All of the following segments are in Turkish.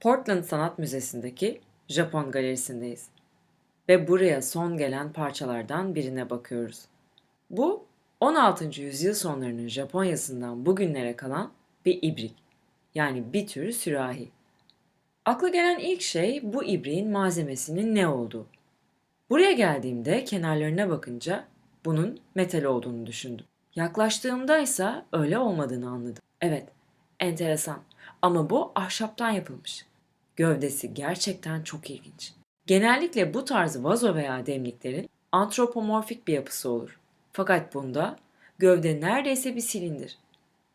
Portland Sanat Müzesi'ndeki Japon galerisindeyiz. Ve buraya son gelen parçalardan birine bakıyoruz. Bu 16. yüzyıl sonlarının Japonya'sından bugünlere kalan bir ibrik. Yani bir tür sürahi. Akla gelen ilk şey bu ibriğin malzemesinin ne olduğu. Buraya geldiğimde kenarlarına bakınca bunun metal olduğunu düşündüm. Yaklaştığımda ise öyle olmadığını anladım. Evet, enteresan ama bu ahşaptan yapılmış. Gövdesi gerçekten çok ilginç. Genellikle bu tarz vazo veya demliklerin antropomorfik bir yapısı olur. Fakat bunda gövde neredeyse bir silindir.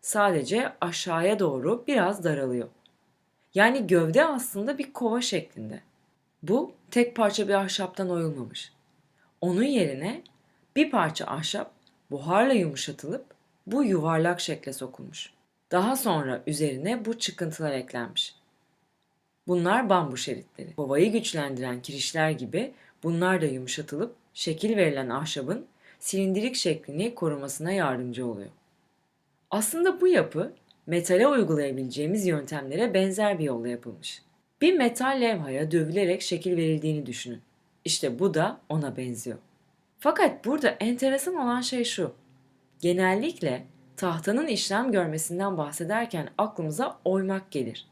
Sadece aşağıya doğru biraz daralıyor. Yani gövde aslında bir kova şeklinde. Bu tek parça bir ahşaptan oyulmamış. Onun yerine bir parça ahşap buharla yumuşatılıp bu yuvarlak şekle sokulmuş. Daha sonra üzerine bu çıkıntılar eklenmiş. Bunlar bambu şeritleri. Kovayı güçlendiren kirişler gibi bunlar da yumuşatılıp şekil verilen ahşabın silindirik şeklini korumasına yardımcı oluyor. Aslında bu yapı metale uygulayabileceğimiz yöntemlere benzer bir yolla yapılmış. Bir metal levhaya dövülerek şekil verildiğini düşünün. İşte bu da ona benziyor. Fakat burada enteresan olan şey şu. Genellikle tahtanın işlem görmesinden bahsederken aklımıza oymak gelir.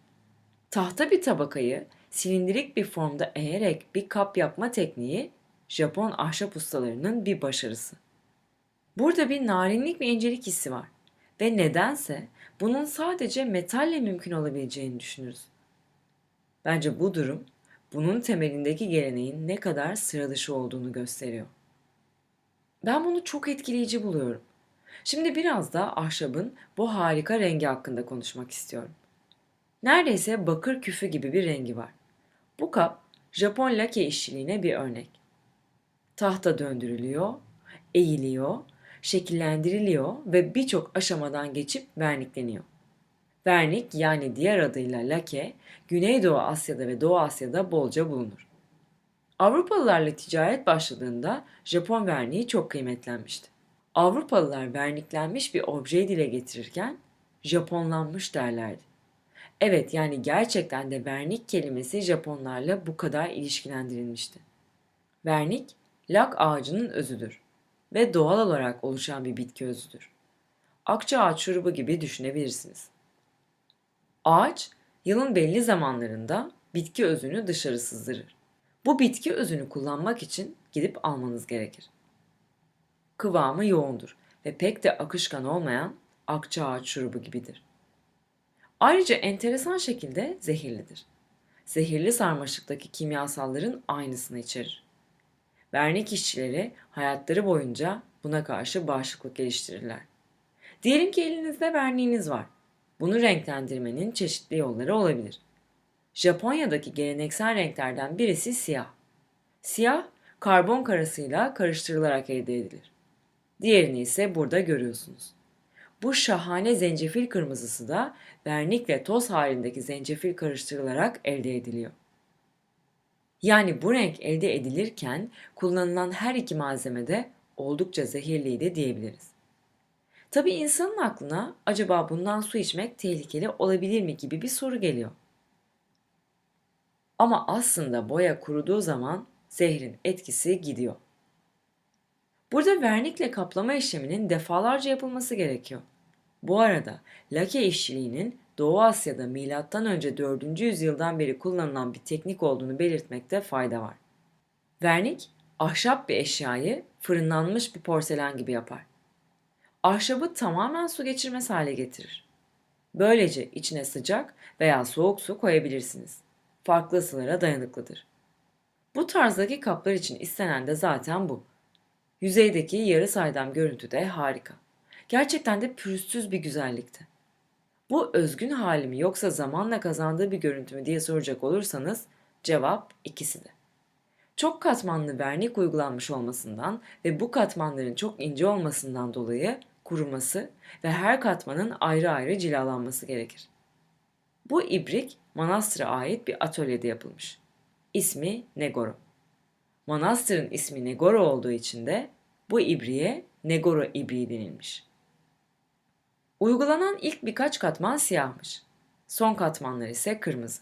Tahta bir tabakayı silindirik bir formda eğerek bir kap yapma tekniği Japon ahşap ustalarının bir başarısı. Burada bir narinlik ve incelik hissi var ve nedense bunun sadece metalle mümkün olabileceğini düşünürüz. Bence bu durum bunun temelindeki geleneğin ne kadar sıra dışı olduğunu gösteriyor. Ben bunu çok etkileyici buluyorum. Şimdi biraz da ahşabın bu harika rengi hakkında konuşmak istiyorum. Neredeyse bakır küfü gibi bir rengi var. Bu kap Japon lake işçiliğine bir örnek. Tahta döndürülüyor, eğiliyor, şekillendiriliyor ve birçok aşamadan geçip vernikleniyor. Vernik yani diğer adıyla lake, Güneydoğu Asya'da ve Doğu Asya'da bolca bulunur. Avrupalılarla ticaret başladığında Japon verniği çok kıymetlenmişti. Avrupalılar verniklenmiş bir objeyi dile getirirken Japonlanmış derlerdi. Evet yani gerçekten de vernik kelimesi Japonlarla bu kadar ilişkilendirilmişti. Vernik, lak ağacının özüdür ve doğal olarak oluşan bir bitki özüdür. Akça ağaç şurubu gibi düşünebilirsiniz. Ağaç, yılın belli zamanlarında bitki özünü dışarı sızdırır. Bu bitki özünü kullanmak için gidip almanız gerekir. Kıvamı yoğundur ve pek de akışkan olmayan akça ağaç şurubu gibidir. Ayrıca enteresan şekilde zehirlidir. Zehirli sarmaşıktaki kimyasalların aynısını içerir. Vernik işçileri hayatları boyunca buna karşı bağışıklık geliştirirler. Diyelim ki elinizde verniğiniz var. Bunu renklendirmenin çeşitli yolları olabilir. Japonya'daki geleneksel renklerden birisi siyah. Siyah, karbon karasıyla karıştırılarak elde edilir. Diğerini ise burada görüyorsunuz. Bu şahane zencefil kırmızısı da vernik ve toz halindeki zencefil karıştırılarak elde ediliyor. Yani bu renk elde edilirken kullanılan her iki malzeme de oldukça zehirliydi diyebiliriz. Tabi insanın aklına acaba bundan su içmek tehlikeli olabilir mi gibi bir soru geliyor. Ama aslında boya kuruduğu zaman zehrin etkisi gidiyor. Burada vernikle kaplama işleminin defalarca yapılması gerekiyor. Bu arada lake işçiliğinin Doğu Asya'da M.Ö. 4. yüzyıldan beri kullanılan bir teknik olduğunu belirtmekte fayda var. Vernik, ahşap bir eşyayı fırınlanmış bir porselen gibi yapar. Ahşabı tamamen su geçirmez hale getirir. Böylece içine sıcak veya soğuk su koyabilirsiniz. Farklı ısılara dayanıklıdır. Bu tarzdaki kaplar için istenen de zaten bu. Yüzeydeki yarı saydam görüntü de harika. Gerçekten de pürüzsüz bir güzellikti. Bu özgün hali mi yoksa zamanla kazandığı bir görüntü mü diye soracak olursanız cevap ikisi de. Çok katmanlı vernik uygulanmış olmasından ve bu katmanların çok ince olmasından dolayı kuruması ve her katmanın ayrı ayrı cilalanması gerekir. Bu ibrik manastıra ait bir atölyede yapılmış. İsmi Negoro. Manastırın ismi Negoro olduğu için de bu ibriğe Negoro ibriği denilmiş. Uygulanan ilk birkaç katman siyahmış. Son katmanlar ise kırmızı.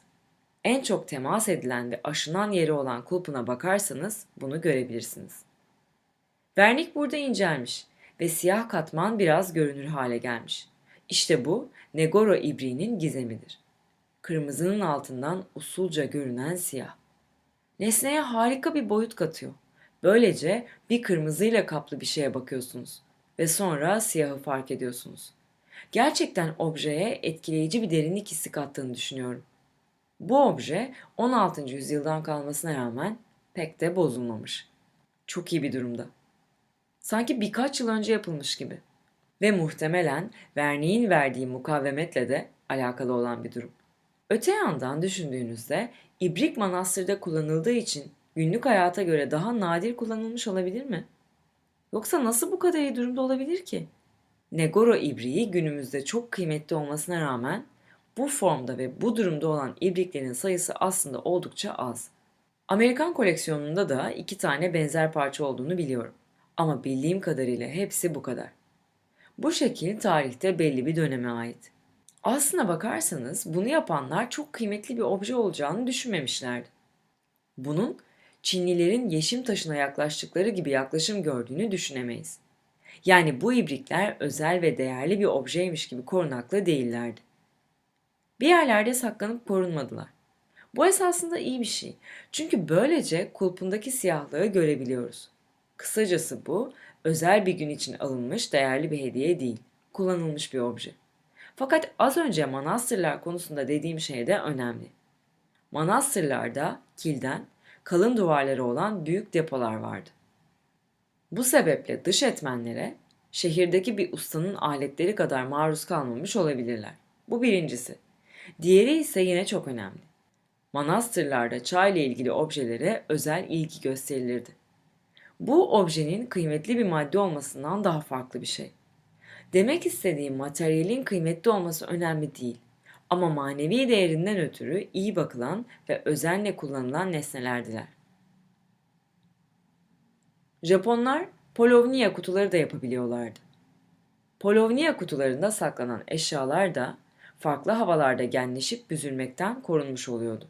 En çok temas edilen ve aşınan yeri olan kulpuna bakarsanız bunu görebilirsiniz. Vernik burada incelmiş ve siyah katman biraz görünür hale gelmiş. İşte bu Negoro ibriğinin gizemidir. Kırmızının altından usulca görünen siyah. Nesneye harika bir boyut katıyor. Böylece bir kırmızıyla kaplı bir şeye bakıyorsunuz ve sonra siyahı fark ediyorsunuz. Gerçekten objeye etkileyici bir derinlik hissi kattığını düşünüyorum. Bu obje 16. yüzyıldan kalmasına rağmen pek de bozulmamış. Çok iyi bir durumda. Sanki birkaç yıl önce yapılmış gibi. Ve muhtemelen verniğin verdiği mukavemetle de alakalı olan bir durum. Öte yandan düşündüğünüzde ibrik manastırda kullanıldığı için günlük hayata göre daha nadir kullanılmış olabilir mi? Yoksa nasıl bu kadar iyi durumda olabilir ki? Negoro ibriği günümüzde çok kıymetli olmasına rağmen bu formda ve bu durumda olan ibriklerin sayısı aslında oldukça az. Amerikan koleksiyonunda da iki tane benzer parça olduğunu biliyorum. Ama bildiğim kadarıyla hepsi bu kadar. Bu şekil tarihte belli bir döneme ait. Aslına bakarsanız bunu yapanlar çok kıymetli bir obje olacağını düşünmemişlerdi. Bunun Çinlilerin yeşim taşına yaklaştıkları gibi yaklaşım gördüğünü düşünemeyiz. Yani bu ibrikler özel ve değerli bir objeymiş gibi korunaklı değillerdi. Bir yerlerde saklanıp korunmadılar. Bu esasında iyi bir şey. Çünkü böylece kulpundaki siyahlığı görebiliyoruz. Kısacası bu özel bir gün için alınmış değerli bir hediye değil, kullanılmış bir obje. Fakat az önce manastırlar konusunda dediğim şey de önemli. Manastırlarda kilden kalın duvarları olan büyük depolar vardı. Bu sebeple dış etmenlere şehirdeki bir ustanın aletleri kadar maruz kalmamış olabilirler. Bu birincisi. Diğeri ise yine çok önemli. Manastırlarda çay ile ilgili objelere özel ilgi gösterilirdi. Bu objenin kıymetli bir madde olmasından daha farklı bir şey. Demek istediğim materyalin kıymetli olması önemli değil. Ama manevi değerinden ötürü iyi bakılan ve özenle kullanılan nesnelerdiler. Japonlar Polovnia kutuları da yapabiliyorlardı. Polovnia kutularında saklanan eşyalar da farklı havalarda genleşip büzülmekten korunmuş oluyordu.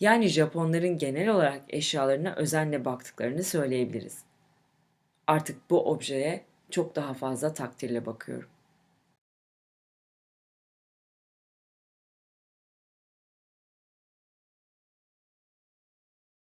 Yani Japonların genel olarak eşyalarına özenle baktıklarını söyleyebiliriz. Artık bu objeye çok daha fazla takdirle bakıyorum.